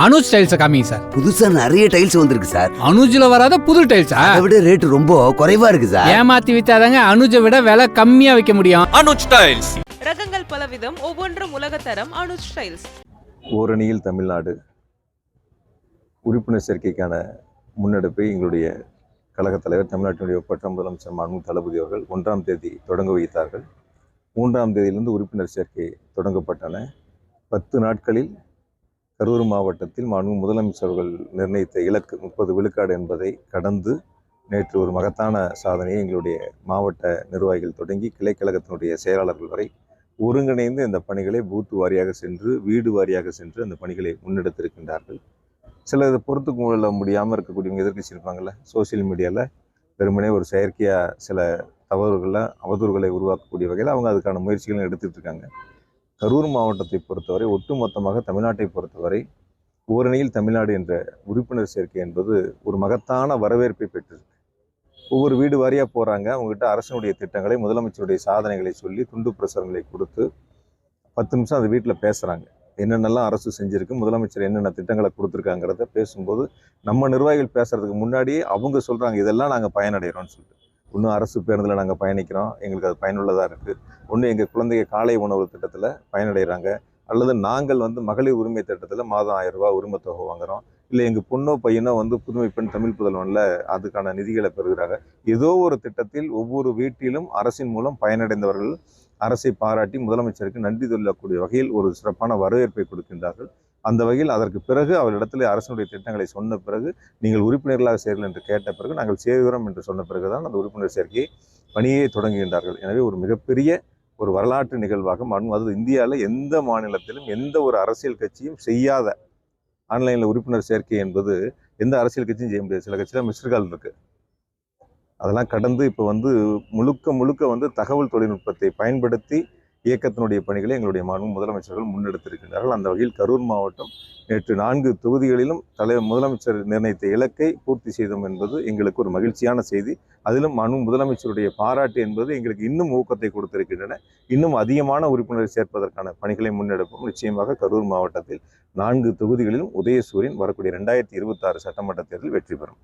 அனுஜ் ஸ்டைல்ஸை காமிங்க சார். புதுசா நிறைய டைல்ஸ் வந்திருக்கு சார். அனுஜ்ல வராத புது டைல்ஸா அதை விட ரேட் ரொம்ப குறைவா இருக்கு சார். ஏமாத்தி வித்தாதாங்க அனுஜை விட விலை கம்மியா வைக்க முடியும். அனுஜ் டைல்ஸ் ரகங்கள் பலவிதம் ஒவ்வொன்றும் உலகத்தரம் அனுஜ் ஸ்டைல்ஸ் ஓரணியில் தமிழ்நாடு உறுப்பினர் சேர்க்கைக்கான முன்னெடுப்பை எங்களுடைய கழகத் தலைவர் தமிழ்நாட்டினுடைய ஒப்பற்ற முதலமைச்சர் மாண்பு தளபதி அவர்கள் ஒன்றாம் தேதி தொடங்க வைத்தார்கள். மூன்றாம் தேதியிலிருந்து உறுப்பினர் சேர்க்கை தொடங்கப்பட்டன. பத்து நாட்களில் கரூர் மாவட்டத்தில் மாண்பு முதலமைச்சர்கள் நிர்ணயித்த இலக்கு முப்பது விழுக்காடு என்பதை கடந்து நேற்று ஒரு மகத்தான சாதனையை எங்களுடைய மாவட்ட நிர்வாகிகள் தொடங்கி கிளை கழகத்தினுடைய செயலாளர்கள் வரை ஒருங்கிணைந்து இந்த பணிகளை பூத்து வாரியாக சென்று வீடு வாரியாக சென்று அந்த பணிகளை முன்னெடுத்திருக்கின்றார்கள். சில இதை பொறுத்து கொள்ள முடியாமல் இருக்கக்கூடியவங்க எதிர்க்கட்சி இருப்பாங்கல்ல சோஷியல் மீடியாவில் வெறுமனே ஒரு செயற்கையாக சில தவறுகளை அவதூறுகளை உருவாக்கக்கூடிய வகையில் அவங்க அதுக்கான முயற்சிகளும் எடுத்துகிட்டு இருக்காங்க. கரூர் மாவட்டத்தை பொறுத்தவரை ஒட்டுமொத்தமாக தமிழ்நாட்டை பொறுத்தவரை ஓரணியில் தமிழ்நாடு என்ற உறுப்பினர் சேர்க்கை என்பது ஒரு மகத்தான வரவேற்பை பெற்றிருக்கு. ஒவ்வொரு வீடு வாரியாக போகிறாங்க அவங்ககிட்ட அரசனுடைய திட்டங்களை முதலமைச்சருடைய சாதனைகளை சொல்லி துண்டு பிரசுரங்களை கொடுத்து பத்து நிமிஷம் அந்த வீட்டில் பேசுகிறாங்க என்னென்னலாம் அரசு செஞ்சுருக்கு முதலமைச்சர் என்னென்ன திட்டங்களை கொடுத்துருக்காங்கிறத பேசும்போது நம்ம நிர்வாகிகள் பேசுகிறதுக்கு முன்னாடியே அவங்க சொல்கிறாங்க இதெல்லாம் நாங்கள் பயனடைகிறோம்னு சொல்லிட்டு. இன்னும் அரசு பேருந்தில் நாங்கள் பயணிக்கிறோம். எங்களுக்கு அது பயனுள்ளதாக இருக்குது ஒன்று எங்கள் குழந்தைங்க காலை உணவு திட்டத்தில் பயனடைகிறாங்க அல்லது நாங்கள் வந்து மகளிர் உரிமை திட்டத்தில் மாதம் ஆயிரம் ரூபா உரிமைத் தொகை வாங்குறோம். இல்லை எங்கள் பொண்ணோ பையனோ வந்து புதுமை பெண் தமிழ் புதல்வனில் அதுக்கான நிதிகளை பெறுகிறாங்க. ஏதோ ஒரு திட்டத்தில் ஒவ்வொரு வீட்டிலும் அரசின் மூலம் பயனடைந்தவர்கள் அரசை பாராட்டி முதலமைச்சருக்கு நன்றி சொல்லக்கூடிய வகையில் ஒரு சிறப்பான வரவேற்பை கொடுக்கின்றார்கள். அந்த வகையில் அதற்கு பிறகு அவரிடத்தில் அரசனுடைய திட்டங்களை சொன்ன பிறகு நீங்கள் உறுப்பினர்களாக சேரல் என்று கேட்ட பிறகு நாங்கள் சேர்கிறோம் என்று சொன்ன பிறகுதான் அந்த உறுப்பினர் சேர்க்கையை பணியை தொடங்குகின்றார்கள். எனவே ஒரு மிகப்பெரிய ஒரு வரலாற்று நிகழ்வாக மாறும் அது இந்தியாவில் எந்த மாநிலத்திலும் எந்த ஒரு அரசியல் கட்சியும் செய்யாத ஆன்லைனில் உறுப்பினர் சேர்க்கை என்பது எந்த அரசியல் கட்சியும் செய்ய முடியாது. சில கட்சியில் மிஸ்டர் கால் அதெல்லாம் கடந்து இப்போ வந்து முழுக்க முழுக்க வந்து தகவல் தொழில்நுட்பத்தை பயன்படுத்தி இயக்கத்தினுடைய பணிகளை எங்களுடைய மாண்பு முதலமைச்சர்கள் முன்னெடுத்திருக்கின்றார்கள் அந்த வகையில் கரூர் மாவட்டம் நேற்று நான்கு தொகுதிகளிலும் தலைவர் முதலமைச்சர் நிர்ணயித்த இலக்கை பூர்த்தி செய்தோம் என்பது எங்களுக்கு ஒரு மகிழ்ச்சியான செய்தி. அதிலும் மனு முதலமைச்சருடைய பாராட்டு என்பது எங்களுக்கு இன்னும் ஊக்கத்தை கொடுத்திருக்கின்றன. இன்னும் அதிகமான உறுப்பினரை சேர்ப்பதற்கான பணிகளை முன்னெடுப்போம். நிச்சயமாக கரூர் மாவட்டத்தில் நான்கு தொகுதிகளிலும் உதயசூரியன் வரக்கூடிய ரெண்டாயிரத்தி இருபத்தாறு சட்டமன்ற தேர்தல் வெற்றி பெறும்.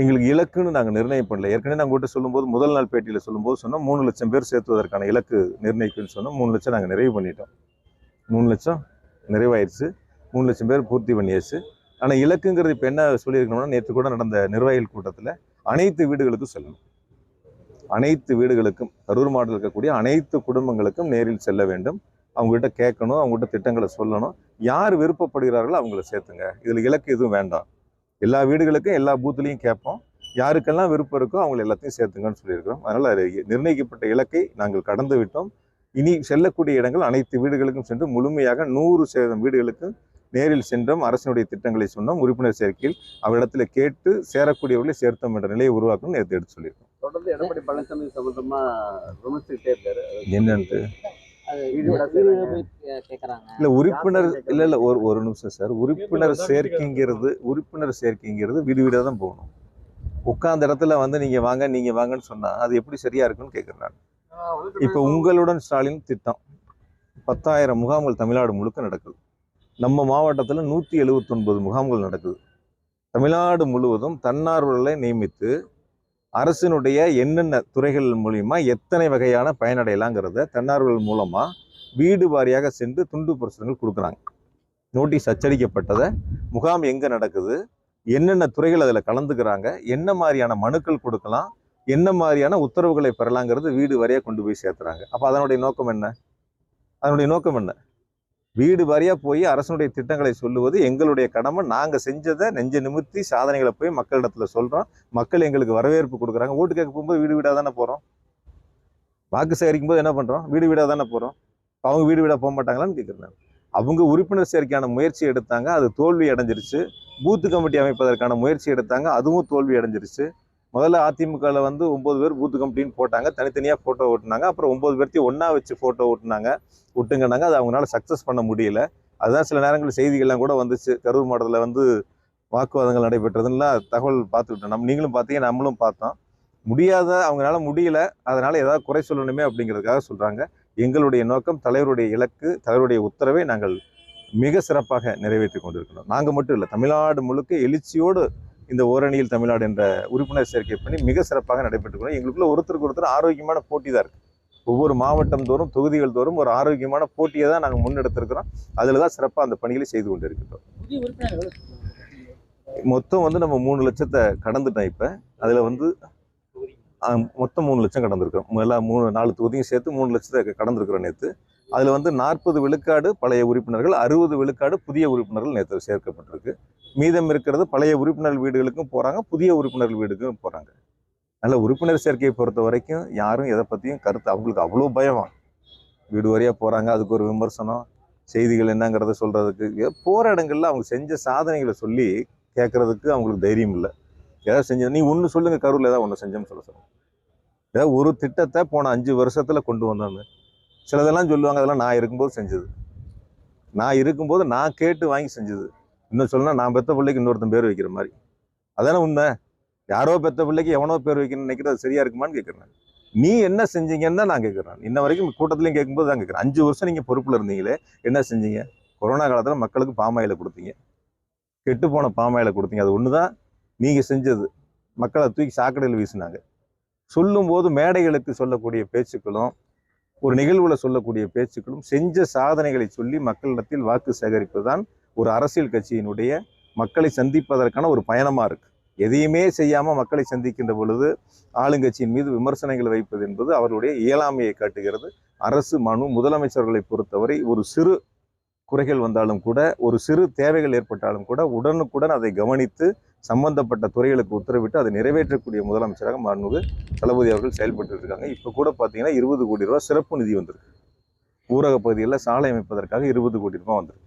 எங்களுக்கு இலக்குன்னு நாங்கள் நிர்ணயம் பண்ணல. ஏற்கனவே நாங்கள் உங்கள்கிட்ட சொல்லும்போது முதல் நாள் பேட்டியில் சொல்லும்போது சொன்னோம் மூணு லட்சம் பேர் சேர்த்துவதற்கான இலக்கு நிர்ணயிக்குன்னு சொன்னால் மூணு லட்சம் நாங்கள் நிறைவு பண்ணிட்டோம். மூணு லட்சம் நிறைவாயிருச்சு. மூணு லட்சம் பேர் பூர்த்தி பண்ணியாச்சு. ஆனால் இலக்குங்கிறது இப்போ என்ன சொல்லியிருக்கணும்னா நேற்று கூட நடந்த நிர்வாகிகள் கூட்டத்தில் அனைத்து வீடுகளுக்கும் செல்லணும். அனைத்து வீடுகளுக்கும் கரூர் மாவட்டத்தில் இருக்கக்கூடிய அனைத்து குடும்பங்களுக்கும் நேரில் செல்ல வேண்டும். அவங்ககிட்ட கேட்கணும் அவங்ககிட்ட திட்டங்களை சொல்லணும். யார் விருப்பப்படுகிறார்களோ அவங்கள சேர்த்துங்க. இதில் இலக்கு எதுவும் வேண்டாம். எல்லா வீடுகளுக்கும் எல்லா பூத்துலேயும் கேட்போம். யாருக்கெல்லாம் விருப்பம் இருக்கோ அவங்களை எல்லாத்தையும் சேர்த்துங்கன்னு சொல்லியிருக்கிறோம். அதனால் அது நிர்ணயிக்கப்பட்ட இலக்கை நாங்கள் கடந்து விட்டோம். இனி செல்லக்கூடிய இடங்கள் அனைத்து வீடுகளுக்கும் சென்று முழுமையாக நூறு சதவீதம் வீடுகளுக்கு நேரில் சென்றோம். அரசினுடைய திட்டங்களை சொன்னோம். உறுப்பினர் சேர்க்கையில் அவரிடத்துல கேட்டு சேரக்கூடியவர்களை சேர்த்தோம் என்ற நிலையை உருவாக்கணும் நேற்று எடுத்து சொல்லியிருக்கோம். தொடர்ந்து எடப்பாடி பழனிசாமி சம்பந்தமா விமர்சிச்சுட்டே இருக்காரு. என்னன்ட்டு? இல்ல உறுப்பினர் இல்ல இல்ல ஒரு ஒரு நிமிஷம் சார். உறுப்பினர் சேர்க்கைங்கிறது உறுப்பினர் சேர்க்கைங்கிறது வீடு வீடாக தான் போகணும். உட்கார்ந்த இடத்துல வந்து நீங்க வாங்க நீங்க வாங்கன்னு சொன்னா அது எப்படி சரியா இருக்குன்னு கேட்குறேன் நான். இப்போ உங்களுடன் ஸ்டாலின் திட்டம். பத்தாயிரம் முகாம்கள் தமிழ்நாடு முழுக்க நடக்குது. நம்ம மாவட்டத்தில் நூற்றி எழுபத்தொன்பது முகாம்கள் நடக்குது. தமிழ்நாடு முழுவதும் தன்னார்வலர்களை நியமித்து அரசினுடைய என்னென்ன துறைகள் மூலிமா எத்தனை வகையான பயனடையலாங்கிறத தன்னார்வல் மூலமாக வீடு வாரியாக சென்று துண்டு பிரசுரங்கள் கொடுக்குறாங்க. நோட்டீஸ் அச்சடிக்கப்பட்டதை முகாம் எங்கே நடக்குது என்னென்ன துறைகள் அதில் கலந்துக்கிறாங்க என்ன மாதிரியான மனுக்கள் கொடுக்கலாம் என்ன மாதிரியான உத்தரவுகளை பெறலாங்கிறது வீடு வரையாக கொண்டு போய் சேர்த்துறாங்க. அப்போ அதனுடைய நோக்கம் என்ன? அதனுடைய நோக்கம் என்ன? வீடு வாரியாக போய் அரசனுடைய திட்டங்களை சொல்லுவது எங்களுடைய கடமை. நாங்கள் செஞ்சதை நெஞ்ச நிமித்தி சாதனைகளை போய் மக்களிடத்தில் சொல்கிறோம் மக்கள் எங்களுக்கு வரவேற்பு கொடுக்குறாங்க. ஓட்டு கேட்க போகும்போது வீடு வீடாக தானே போகிறோம் வாக்கு சேகரிக்கும் போது என்ன பண்ணுறோம் வீடு வீடாக தானே போகிறோம் அவங்க வீடு வீடாக போக மாட்டாங்களான்னு கேட்குறேன் அவங்க உறுப்பினர் சேர்க்கையான முயற்சி எடுத்தாங்க. அது தோல்வி அடைஞ்சிருச்சு. பூத்து கமிட்டி அமைப்பதற்கான முயற்சி எடுத்தாங்க. அதுவும் தோல்வி அடைஞ்சிருச்சு. முதல்ல அதிமுகவில் வந்து ஒம்பது பேர் பூத்து கமிட்டின்னு போட்டாங்க. தனித்தனியாக ஃபோட்டோ ஓட்டுனாங்க. அப்புறம் ஒம்பது பேர்த்தையும் ஒன்றா வச்சு ஃபோட்டோ ஓட்டுனாங்க. விட்டுங்கன்னாங்க அது அவங்களால சக்ஸஸ் பண்ண முடியல. அதுதான் சில நேரங்களில் செய்திகள்லாம் கூட வந்துச்சு. கரூர் மாவட்டத்தில் வந்து வாக்குவாதங்கள் நடைபெற்றதுன்னா தகவல் பார்த்துக்கிட்டோம். நம்ம நீங்களும் பார்த்தீங்க நம்மளும் பார்த்தோம். முடியாத அவங்களால முடியல. அதனால் ஏதாவது குறை சொல்லணுமே அப்படிங்கிறதுக்காக சொல்கிறாங்க எங்களுடைய நோக்கம் தலைவருடைய இலக்கு தலைவருடைய உத்தரவை நாங்கள் மிக சிறப்பாக நிறைவேற்றி கொண்டிருக்கிறோம். நாங்கள் மட்டும் இல்லை தமிழ்நாடு முழுக்க எழுச்சியோடு இந்த ஓரணியில் தமிழ்நாடு என்ற உறுப்பினர் சேர்க்கை பணி மிக சிறப்பாக நடைபெற்றுக்கிறோம் எங்களுக்குள்ள ஒருத்தருக்கு ஒருத்தர் ஆரோக்கியமான போட்டி தான் இருக்குது ஒவ்வொரு மாவட்டம் தோறும் தொகுதிகள் தோறும் ஒரு ஆரோக்கியமான போட்டியை தான் நாங்கள் முன்னெடுத்திருக்கிறோம். அதில் தான் சிறப்பாக அந்த பணிகளை செய்து கொண்டிருக்கிறோம் மொத்தம் வந்து நம்ம மூணு லட்சத்தை கடந்துட்டோம் இப்போ. அதில் வந்து மொத்தம் மூணு லட்சம் கடந்திருக்கிறோம். முதல்ல மூணு நாலு தொகுதியும் சேர்த்து மூணு லட்சத்தை கடந்திருக்கிறோம் நேற்று அதில் வந்து நாற்பது விழுக்காடு பழைய உறுப்பினர்கள் அறுபது விழுக்காடு புதிய உறுப்பினர்கள் நேற்று சேர்க்கப்பட்டிருக்கு. மீதம் இருக்கிறது பழைய உறுப்பினர் வீடுகளுக்கும் போகிறாங்க புதிய உறுப்பினர்கள் வீடுக்கும் போகிறாங்க அதனால் உறுப்பினர் சேர்க்கையை பொறுத்த வரைக்கும் யாரும் எதை பற்றியும் கருத்து அவங்களுக்கு அவ்வளோ பயம். வீடு வரையாக போகிறாங்க அதுக்கு ஒரு விமர்சனம் செய்திகள் என்னங்கிறத சொல்கிறதுக்கு போகிற இடங்களில் அவங்க செஞ்ச சாதனைகளை சொல்லி கேட்குறதுக்கு அவங்களுக்கு தைரியம் இல்லை. ஏதாவது செஞ்ச நீ ஒன்று சொல்லுங்கள் கரூரில் ஏதாவது ஒன்று செஞ்சோம்னு சொல்ல சொல்லுங்கள் ஏதாவது ஒரு திட்டத்தை போன அஞ்சு வருஷத்தில் கொண்டு வந்தோன்னு சிலதெல்லாம் சொல்லுவாங்க அதெல்லாம் நான் இருக்கும்போது செஞ்சது. நான் இருக்கும்போது நான் கேட்டு வாங்கி செஞ்சது. இன்னும் சொல்லணும்னா நான் பெத்த பிள்ளைக்கு இன்னொருத்தன் பேர் வைக்கிற மாதிரி. அதானே உண்மை? யாரோ பெத்த பிள்ளைக்கு எவனோ பேர் வைக்கணும்னு நினைக்கிறது அது சரியா இருக்குமான்னு கேட்குறேன் நீ என்ன செஞ்சீங்கன்னு தான் நான் கேட்குறேன் இன்ன வரைக்கும் கூட்டத்துலையும் கேட்கும்போது தான் கேட்குறேன் அஞ்சு வருஷம் நீங்கள் பொறுப்பில் இருந்தீங்களே என்ன செஞ்சீங்க? கொரோனா காலத்தில் மக்களுக்கு பாமாயில் கொடுத்தீங்க. கெட்டு போன பாமாயில் கொடுத்தீங்க. அது ஒன்று தான் நீங்கள் செஞ்சது. மக்களை தூக்கி சாக்கடையில் வீசினாங்க. சொல்லும்போது மேடைகளுக்கு சொல்லக்கூடிய பேச்சுக்களும் ஒரு நிகழ்வில் சொல்லக்கூடிய பேச்சுக்களும் செஞ்ச சாதனைகளை சொல்லி மக்களிடத்தில் வாக்கு சேகரிப்பதுதான் ஒரு அரசியல் கட்சியினுடைய மக்களை சந்திப்பதற்கான ஒரு பயணமாக இருக்குது எதையுமே செய்யாமல் மக்களை சந்திக்கின்ற பொழுது ஆளுங்கட்சியின் மீது விமர்சனங்கள் வைப்பது என்பது அவருடைய இயலாமையை காட்டுகிறது. அரசு மனு முதலமைச்சர்களை பொறுத்தவரை ஒரு சிறு குறைகள் வந்தாலும் கூட ஒரு சிறு தேவைகள் ஏற்பட்டாலும் கூட உடனுக்குடன் அதை கவனித்து சம்பந்தப்பட்ட துறைகளுக்கு உத்தரவிட்டு அதை நிறைவேற்றக்கூடிய முதலமைச்சராக மாண்புமிகு தளபதி அவர்கள் செயல்பட்டு இருக்காங்க இப்போ கூட பார்த்தீங்கன்னா இருபது கோடி ரூபா சிறப்பு நிதி வந்திருக்கு. ஊரக பகுதிகளில் சாலை அமைப்பதற்காக இருபது கோடி ரூபாய் வந்திருக்கு.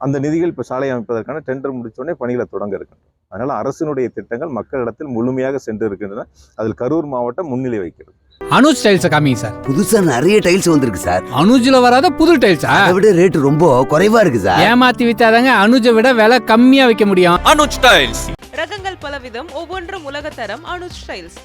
அந்த நிதிகள் இப்போ சாலை அமைப்பதற்கான டெண்டர் முடித்தோடனே பணிகளை தொடங்க இருக்கின்றன அதனால் அரசினுடைய திட்டங்கள் மக்களிடத்தில் முழுமையாக சென்று இருக்கின்றன அதில் கரூர் மாவட்டம் முன்னிலை வைக்கிறது அனுஜ் டைல்ஸை காமிங்க சார். புதுசா நிறைய டைல்ஸ் வந்திருக்கு சார். அனுஜ்ல வராத புது டைல்ஸா அதை விட ரேட் ரொம்ப குறைவா இருக்கு சார். ஏமாத்தி வித்தாதாங்க அனுஜை விட விலை கம்மியா வைக்க முடியும். அனுஜ் டைல்ஸ் ரகங்கள் பலவிதம் ஒவ்வொன்றும் உலகத்தரம் அனுஜ் ஸ்டைல்ஸ்